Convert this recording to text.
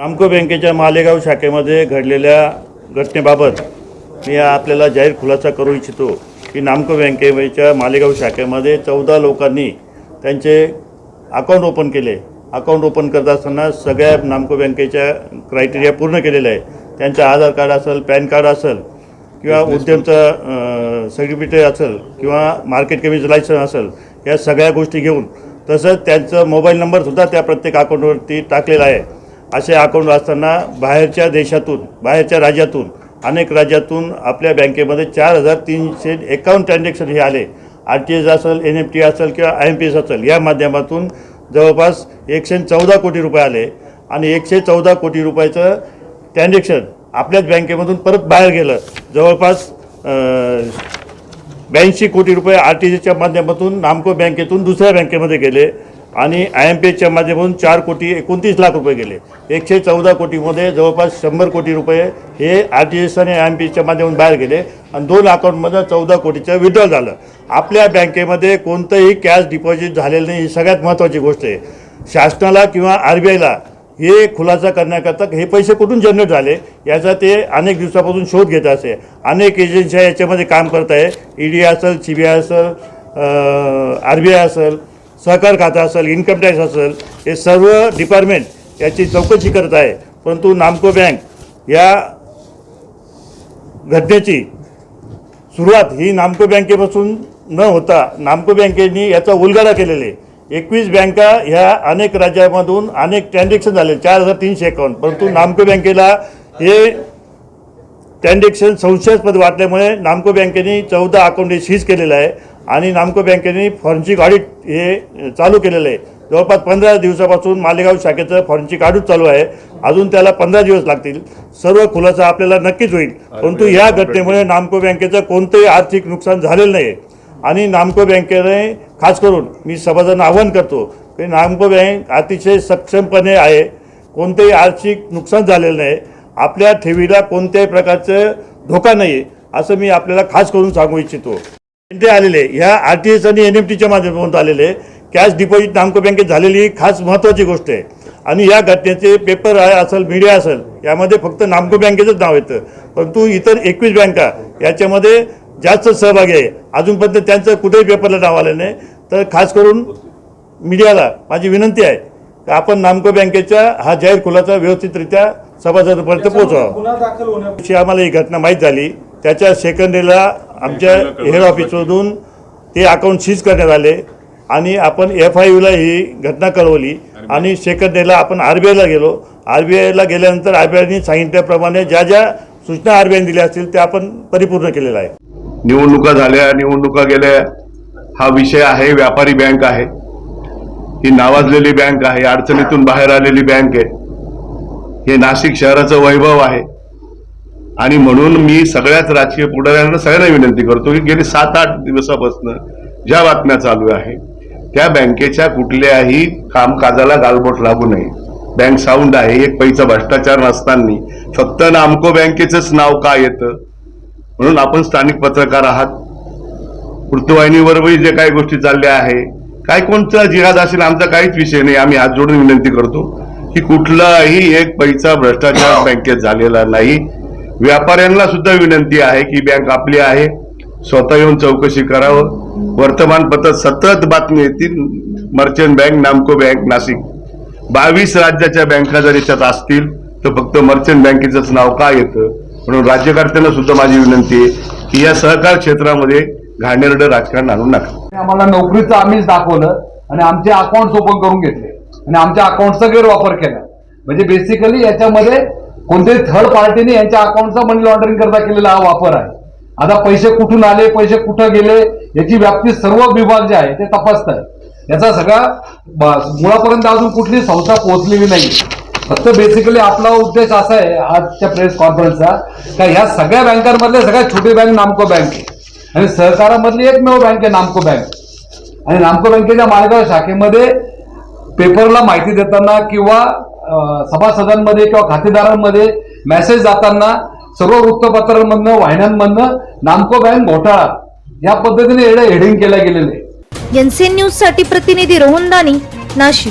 नामको बँकेच्या मालेगाव शाखेमध्ये घडलेल्या घटनेबाबत मी आपल्याला जाहीर खुलासा करू इच्छितो की नामको बँकेच्या मालेगाव शाखेमध्ये चौदा लोकांनी त्यांचे अकाउंट ओपन केले. अकाउंट ओपन करत असताना सगळ्या नामको बँकेच्या क्रायटेरिया पूर्ण केलेले आहे त्यांचं आधार कार्ड असेल पॅन कार्ड असेल किंवा उद्यमचं सर्टिफिकेट असेल किंवा मार्केट कमिटीचं लायसन असेल या सगळ्या गोष्टी घेऊन तसंच त्यांचं मोबाईल नंबरसुद्धा त्या प्रत्येक अकाउंटवरती टाकलेला आहे. असे अकाउंट असताना बाहेरच्या देशातून बाहेरच्या राज्यातून अनेक राज्यातून आपल्या बँकेमध्ये चार हजार तीनशे एकावन्न ट्रान्झॅक्शन हे आले. आर टी एस असेल एन एफ टी असेल किंवा आय एम पी एस असेल या माध्यमातून जवळपास एकशे चौदा कोटी रुपये आले. आणि एकशे चौदा कोटी रुपयाचं ट्रान्झॅक्शन आपल्याच बँकेमधून परत बाहेर गेलं. जवळपास ब्याऐंशी कोटी रुपये आर टी जीच्या माध्यमातून नामको बँकेतून दुसऱ्या बँकेमध्ये गेले. आणि आय एम पी एसच्या माध्यमातून चार कोटी एकोणतीस लाख रुपये गेले. एकशे चौदा कोटीमध्ये जवळपास शंभर कोटी रुपये हे आर टी एस आणि आय एम पी एसच्या माध्यमातून बाहेर गेले आणि दोन अकाउंटमध्ये चौदा कोटीचं विड्रॉ झालं. आपल्या बँकेमध्ये कोणतंही कॅश डिपॉझिट झालेलं नाही ही सगळ्यात महत्त्वाची गोष्ट आहे. शासनाला किंवा आर बी आयला हे खुलासा करण्याकरता हे पैसे कुठून जनरेट झाले याचा ते अनेक दिवसापासून शोध घेत असे. अनेक एजन्सी याच्यामध्ये काम करत आहे. ई डी असेल सी बी आय असेल आर बी आय असेल सहकार खातं असेल इन्कम टॅक्स असेल हे सर्व डिपार्टमेंट याची चौकशी करत आहे. परंतु नामको बँक या घटनेची सुरुवात ही नामको बँकेपासून न होता नामको बँकेने याचा उलगडा केलेले आहे. एकवीस बँका ह्या अनेक राज्यामधून अनेक ट्रान्झॅक्शन झाले चार हजार तीनशे एकावन्न. परंतु नामको बँकेला हे ट्रान्झॅक्शन संशयास्पद वाटल्यामुळे नामको बँकेने चौदा अकाउंट हे सीज केलेलं आहे आणि नामको बँकेने फॉरेन्सिक ऑडिट हे चालू केलेलं आहे. जवळपास पंधरा दिवसापासून मालेगाव शाखेचं फॉरेन्सिक ऑडिट चालू आहे. अजून त्याला पंधरा दिवस लागतील. सर्व खुलासा आपल्याला नक्कीच होईल. परंतु या घटनेमुळे नामको बँकेचं कोणतंही आर्थिक नुकसान झालेलं नाही आणि नामको बँकेने खास करून मी सभासदांना आवाहन करतो की नामको बँक अतिशय सक्षमपणे आहे. कोणतेही आर्थिक नुकसान झालेलं नाही. आपल्या ठेवीला कोणत्याही प्रकारचं धोका नाही असं मी आपल्याला खास करून सांगू इच्छितो. ते आलेले ह्या आर टी एस आणि एन एफ टीच्या माध्यमातून आलेले कॅश डिपॉझिट नामको बँकेत झालेली खास महत्त्वाची गोष्ट आहे. आणि या घटनेचे पेपर आहे असेल मीडिया असेल यामध्ये फक्त नामको बँकेचंच नाव येतं. परंतु इतर एकवीस बँका याच्यामध्ये जास्त सहभागी आहे. अजूनपर्यंत त्यांचं कुठेही पेपरला नाव आलं नाही. तर खास करून मीडियाला माझी विनंती आहे की आपण नामको बँकेच्या हा जाहीर खुलाचा व्यवस्थितरित्या सभासदांपर्यंत पोहोचवा. आम्हाला ही घटना माहीत झाली. त्याच्या सेकंड डेला आमच्या हेड ऑफिसमधून ते अकाउंट सीज करण्यात आले आणि आपण एफ आय यूला ही घटना कळवली. आणि सेकंड डेला आपण आर बी आयला गेलो. आर बी आयला गेल्यानंतर आर बी आयने सांगितल्याप्रमाणे ज्या ज्या सूचना आर बी आयने दिल्या असतील त्या आपण परिपूर्ण केलेल्या आहे निवडणुका झाल्या निवडणुका गेल्या. हा विषय आहे व्यापारी बँक आहे. ही नावाजलेली बँक आहे अडचणीतून बाहेर आलेली बँक आहे. हे नाशिक शहराचं वैभव आहे. आणि म्हणून मी सगळ्याच राजकीय पुढाऱ्यांना सगळ्यांना विनंती करतो की गेले सात आठ दिवसापासून ज्या बातम्या चालू आहे त्या बँकेच्या कुठल्याही कामकाजाला गालबोट लागू नये. बँक साऊंड आहे एक पैसा भ्रष्टाचार नसताना. फक्त नामको बँकेचंच नाव का येतं? म्हणून आपण स्थानिक पत्रकार आहात. वृत्तवाहिनीवरही जे काही गोष्टी चालल्या आहे काय कोणता जिहाद असेल आमचा काहीच विषय नाही. आम्ही हात जोडून विनंती करतो. की कुठलाही एक पैसा भ्रष्टाचार बँकेत झालेला नाही. व्यापाऱ्यांना सुद्धा विनंती आहे की बँक आपली आहे. स्वतः येऊन चौकशी करावं. वर्तमानपत्रात सतत बातमी येतील merchant bank Namco bank Nashik. बावीस राज्याच्या बँका जर याच्यात असतील तर फक्त मर्चंट बँकेचंच नाव का येतं? म्हणून राज्यकर्त्यांना सुद्धा माझी विनंती आहे की या सहकार क्षेत्रामध्ये घाणेरडं राजकारण आणू नका. आम्हाला नोकरीचं आम्हीच दाखवलं आणि आमचे अकाउंट ओपन करून घेतले. आणि आमच्या अकाउंटचा गैरवापर केला. म्हणजे बेसिकली याच्यामध्ये कोणत्याही थर्ड पार्टीने यांच्या अकाउंटचा मनी लॉन्ड्रिंग करता केलेला हा वापर आहे. आता पैसे कुठून आले पैसे कुठं गेले याची व्याप्ती सर्व विभाग जे आहे ते तपासत आहे याचा सगळा मुळापर्यंत अजून कुठली संस्था पोहोचलेली नाही. फक्त बेसिकली आपला उद्देश असा आहे आजच्या प्रेस कॉन्फरन्सचा का ह्या सगळ्या बँकांमधल्या सगळ्यात छोटी बँक नामको बँक आहे. आणि सहकारामधली एकमेव बँक आहे नामको बँक आणि नामको बँकेच्या मालेगाव शाखेमध्ये पेपरला माहिती देताना किंवा सभासदांमध्ये किंवा खातेदारांमध्ये मेसेज जाताना सर्व वृत्तपत्रांमधनं वाहिन्यांमधनं नामको बँक घोटाळा या पद्धतीने एवढं हेडिंग केलं गेलेले. एनसीएन न्यूजसाठी प्रतिनिधी रोहन दानी नाशिक.